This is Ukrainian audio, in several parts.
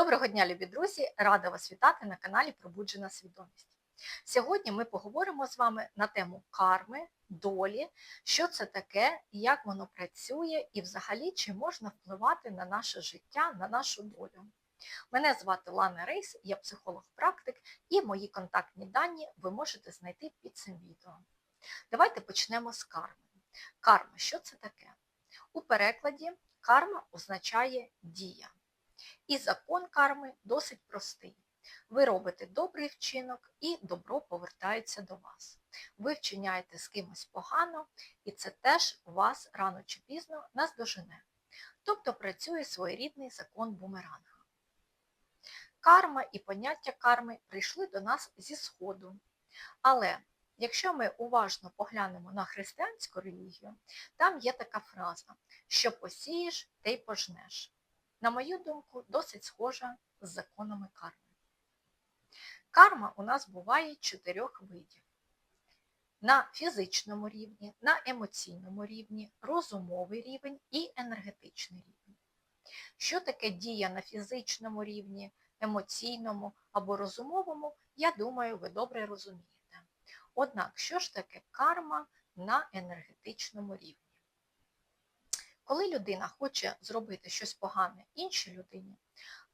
Доброго дня, любі друзі! Рада вас вітати на каналі Пробуджена Свідомість. Сьогодні ми поговоримо з вами на тему карми, долі, що це таке, як воно працює і взагалі чи можна впливати на наше життя, на нашу долю. Мене звати Лана Рейс, я психолог-практик, і мої контактні дані ви можете знайти під цим відео. Давайте почнемо з карми. Карма, що це таке? У перекладі карма означає дія. І закон карми досить простий. Ви робите добрий вчинок і добро повертається до вас. Ви вчиняєте з кимось погано, і це теж вас рано чи пізно наздожене. Тобто працює своєрідний закон бумеранга. Карма і поняття карми прийшли до нас зі Сходу. Але якщо ми уважно поглянемо на християнську релігію, там є така фраза, що посієш, те й пожнеш на мою думку, досить схожа з законами карми. Карма у нас буває чотирьох видів. На фізичному рівні, на емоційному рівні, розумовий рівень і енергетичний рівень. Що таке дія на фізичному рівні, емоційному або розумовому, я думаю, ви добре розумієте. Однак, що ж таке карма на енергетичному рівні? Коли людина хоче зробити щось погане іншій людині,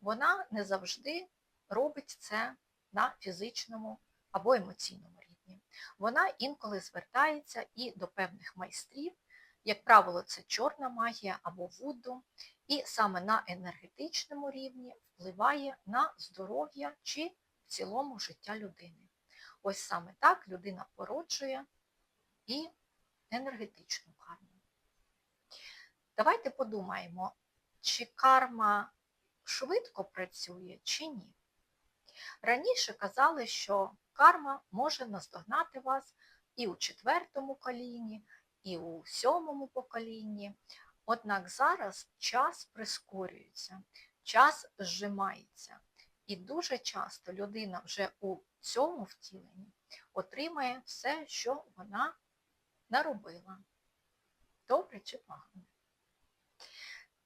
вона не завжди робить це на фізичному або емоційному рівні. Вона інколи звертається і до певних майстрів, як правило, це чорна магія або вуду, і саме на енергетичному рівні впливає на здоров'я чи в цілому життя людини. Ось саме так людина породжує і енергетичну карму. Давайте подумаємо, чи карма швидко працює, чи ні. Раніше казали, що карма може наздогнати вас і у четвертому коліні, і у сьомому поколінні. Однак зараз час прискорюється, час зжимається. І дуже часто людина вже у цьому втіленні отримає все, що вона наробила. Добре чи погано?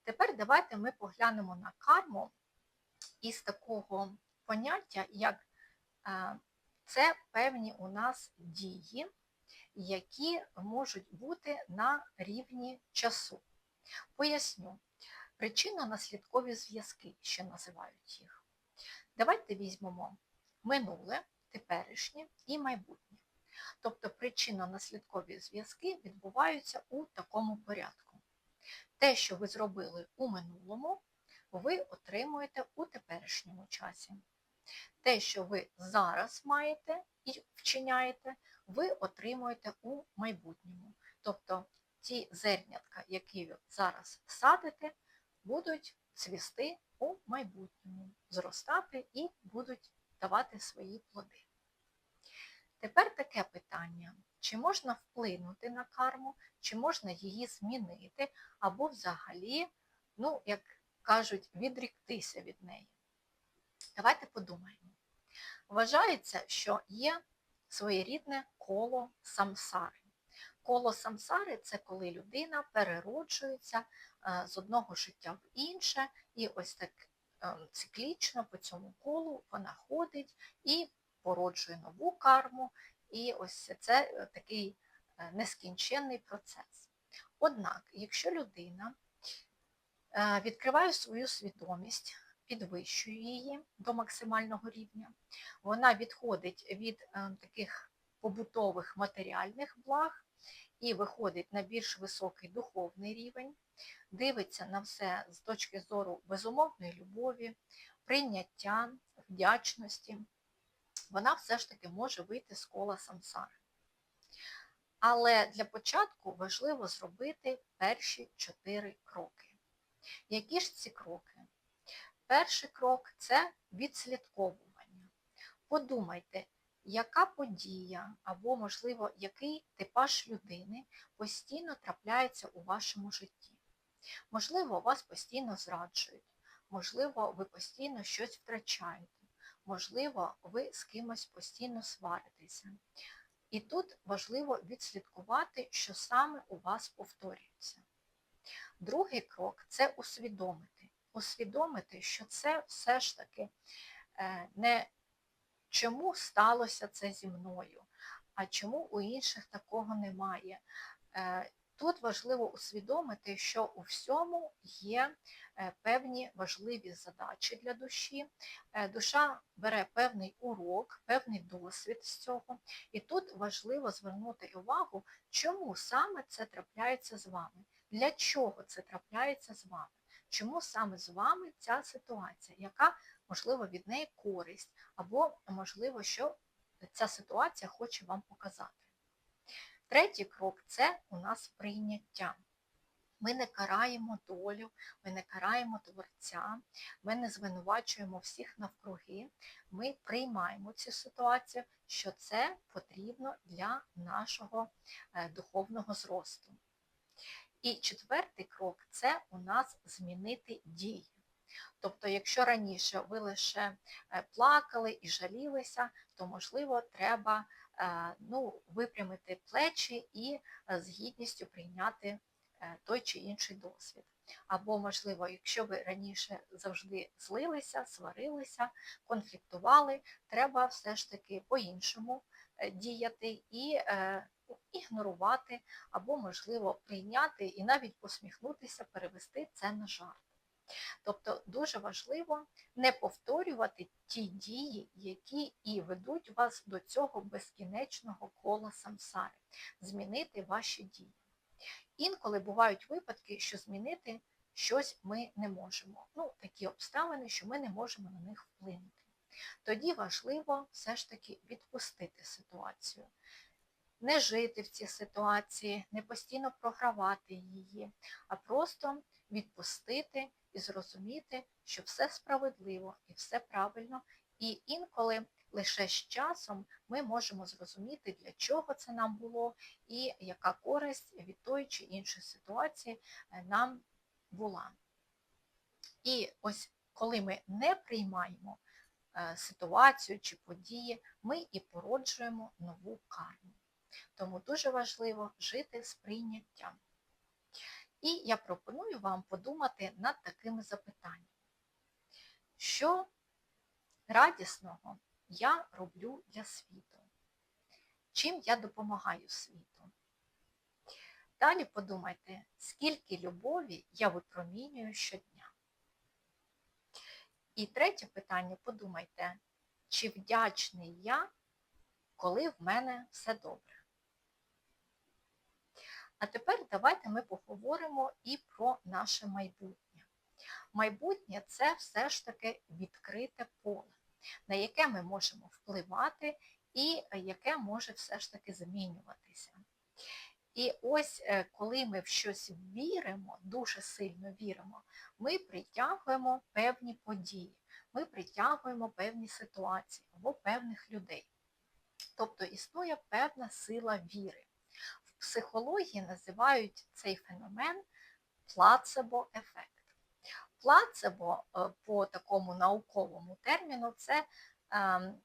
Тепер давайте ми поглянемо на карму із такого поняття, як е, це певні у нас дії, які можуть бути на рівні часу. Поясню, причинно-наслідкові зв'язки, що називають їх. Давайте візьмемо минуле, теперішнє і майбутнє. Тобто причинно-наслідкові зв'язки відбуваються у такому порядку. Те, що ви зробили у минулому, ви отримуєте у теперішньому часі. Те, що ви зараз маєте і вчиняєте, ви отримуєте у майбутньому. Тобто ті зернятка, які ви зараз садите, будуть цвісти у майбутньому, зростати і будуть давати свої плоди. Тепер таке питання. Чи можна вплинути на карму, чи можна її змінити, або взагалі, ну, як кажуть, відріктися від неї. Давайте подумаємо. Вважається, що є своєрідне коло самсари. Коло самсари це коли людина перероджується е, з одного життя в інше, і ось так е, циклічно по цьому колу вона ходить і породжує нову карму, і ось це е, такий е, нескінченний процес. Однак, якщо людина е, відкриває свою свідомість, підвищує її до максимального рівня, вона відходить від таких побутових матеріальних благ і виходить на більш високий духовний рівень, дивиться на все з точки зору безумовної любові, прийняття, вдячності вона все ж таки може вийти з кола самсари. Але для початку важливо зробити перші чотири кроки. Які ж ці кроки? Перший крок це відслідковування. Подумайте, яка подія або, можливо, який типаж людини постійно трапляється у вашому житті. Можливо, вас постійно зраджують, можливо, ви постійно щось втрачаєте. Можливо, ви з кимось постійно сваритеся. І тут важливо відслідкувати, що саме у вас повторюється. Другий крок це усвідомити, усвідомити, що це все ж таки е, не чому сталося це зі мною, а чому у інших такого немає. Тут важливо усвідомити, що у всьому є е, певні важливі задачі для душі. Е, Душа бере певний урок, певний досвід з цього. І тут важливо звернути увагу, чому саме це трапляється з вами, для чого це трапляється з вами, чому саме з вами ця ситуація, яка, можливо, від неї користь, або, можливо, що ця ситуація хоче вам показати. Третій крок це у нас прийняття. Ми не караємо долю, ми не караємо творця, ми не звинувачуємо всіх навкруги, ми приймаємо цю ситуацію, що це потрібно для нашого е, духовного зросту. І четвертий крок це у нас змінити дії. Тобто, якщо раніше ви лише е, плакали і жалілися, то, можливо, треба ну, випрямити плечі і е, з гідністю прийняти той чи інший досвід. Або, можливо, якщо ви раніше завжди злилися, сварилися, конфліктували, треба все ж таки по-іншому діяти і ігнорувати, або, можливо, прийняти і навіть посміхнутися, перевести це на жарт. Тобто дуже важливо не повторювати ті дії, які і ведуть вас до цього безкінечного кола самсари, змінити ваші дії. Інколи бувають випадки, що змінити щось ми не можемо. Ну, такі обставини, що ми не можемо на них вплинути. Тоді важливо все ж таки відпустити ситуацію. Не жити в цій ситуації, не постійно програвати її, а просто відпустити і зрозуміти, що все справедливо і все правильно, і інколи лише з часом ми можемо зрозуміти, для чого це нам було, і яка користь від тої чи іншої ситуації е, нам була. І ось коли ми не приймаємо е, ситуацію чи події, ми і породжуємо нову карму. Тому дуже важливо жити з прийняттям. І я пропоную вам подумати над такими запитаннями. Що радісного я роблю для світу? Чим я допомагаю світу? Далі подумайте, скільки любові я випромінюю щодня. І третє питання подумайте, чи вдячний я, коли в мене все добре? А тепер давайте ми поговоримо і про наше майбутнє. Майбутнє це все ж таки відкрите поле, на яке ми можемо впливати і яке може все ж таки змінюватися. І ось е, коли ми в щось віримо, дуже сильно віримо, ми притягуємо певні події, ми притягуємо певні ситуації або певних людей. Тобто існує певна сила віри психології називають цей феномен плацебо-ефект. Плацебо е, по такому науковому терміну це ем,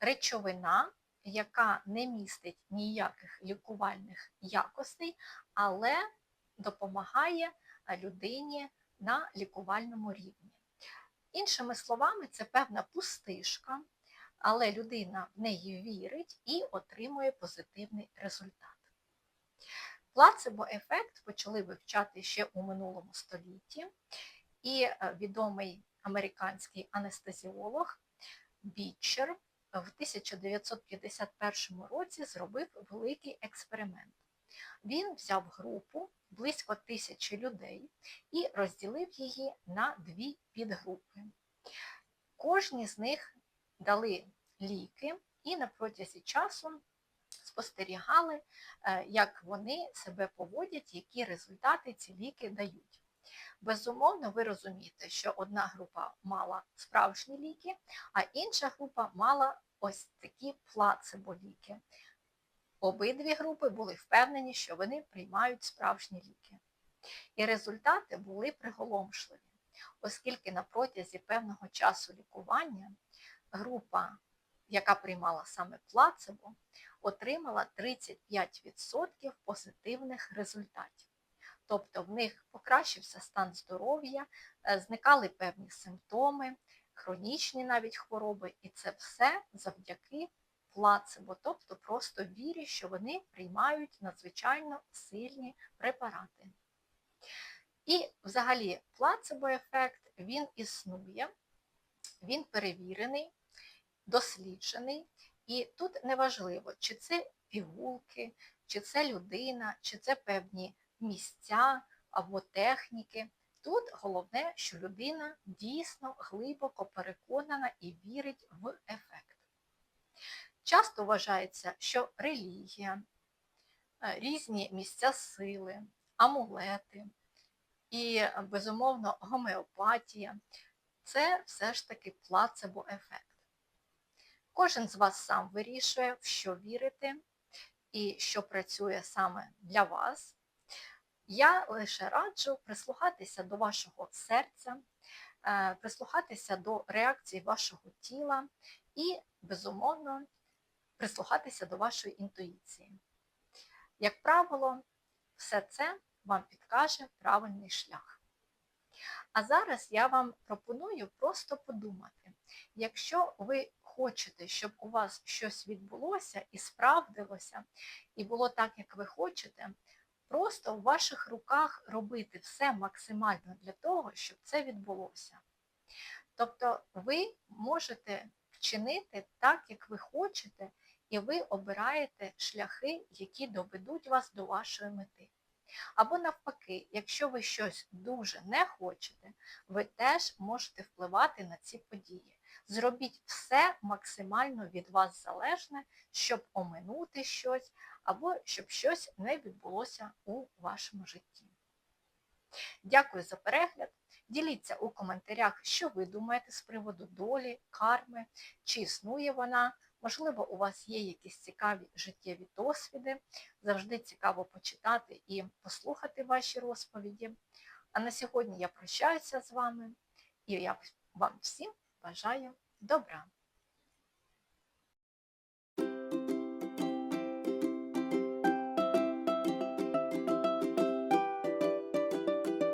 речовина, яка не містить ніяких лікувальних якостей, але допомагає е, людині на лікувальному рівні. Іншими словами, це певна пустишка, але людина в неї вірить і отримує позитивний результат. Плацебо-ефект почали вивчати ще у минулому столітті, і е, відомий американський анестезіолог Бітчер в 1951 році зробив великий експеримент. Він взяв групу близько тисячі людей і розділив її на дві підгрупи. Кожній з них дали ліки і на протязі часу спостерігали, е, як вони себе поводять, які результати ці ліки дають. Безумовно, ви розумієте, що одна група мала справжні ліки, а інша група мала ось такі плацебо-ліки. Обидві групи були впевнені, що вони приймають справжні ліки. І результати були приголомшливі, оскільки на протязі певного часу лікування група, яка приймала саме плацебо, отримала 35% позитивних результатів. тобто в них покращився стан здоров'я, е, зникали певні симптоми, хронічні навіть хвороби, і це все завдяки плацебо, тобто просто вірі, що вони приймають надзвичайно сильні препарати. І взагалі плацебо-ефект він існує, він перевірений, досліджений, і тут неважливо, чи це пігулки, чи це людина, чи це певні місця або техніки. Тут головне, що людина дійсно глибоко переконана і вірить в ефект. Часто вважається, що релігія, е, різні місця сили, амулети і, безумовно, гомеопатія це все ж таки плацебо-ефект. Кожен з вас сам вирішує, в що вірити і що працює саме для вас. Я лише раджу прислухатися до вашого серця, е, прислухатися до реакції вашого тіла і, безумовно, прислухатися до вашої інтуїції. Як правило, все це вам підкаже правильний шлях. А зараз я вам пропоную просто подумати, якщо ви хочете, щоб у вас щось відбулося і справдилося, і було так, як ви хочете, просто в ваших руках робити все максимально для того, щоб це відбулося. Тобто ви можете вчинити так, як ви хочете, і ви обираєте шляхи, які доведуть вас до вашої мети. Або навпаки, якщо ви щось дуже не хочете, ви теж можете впливати на ці події. Зробіть все максимально від вас залежне, щоб оминути щось, або щоб щось не відбулося у вашому житті. Дякую за перегляд. Діліться у коментарях, що ви думаєте з приводу долі, карми, чи існує вона. Можливо, у вас є якісь цікаві життєві досвіди. Завжди цікаво почитати і послухати ваші розповіді. А на сьогодні я прощаюся з вами і я вам всім бажаю добра.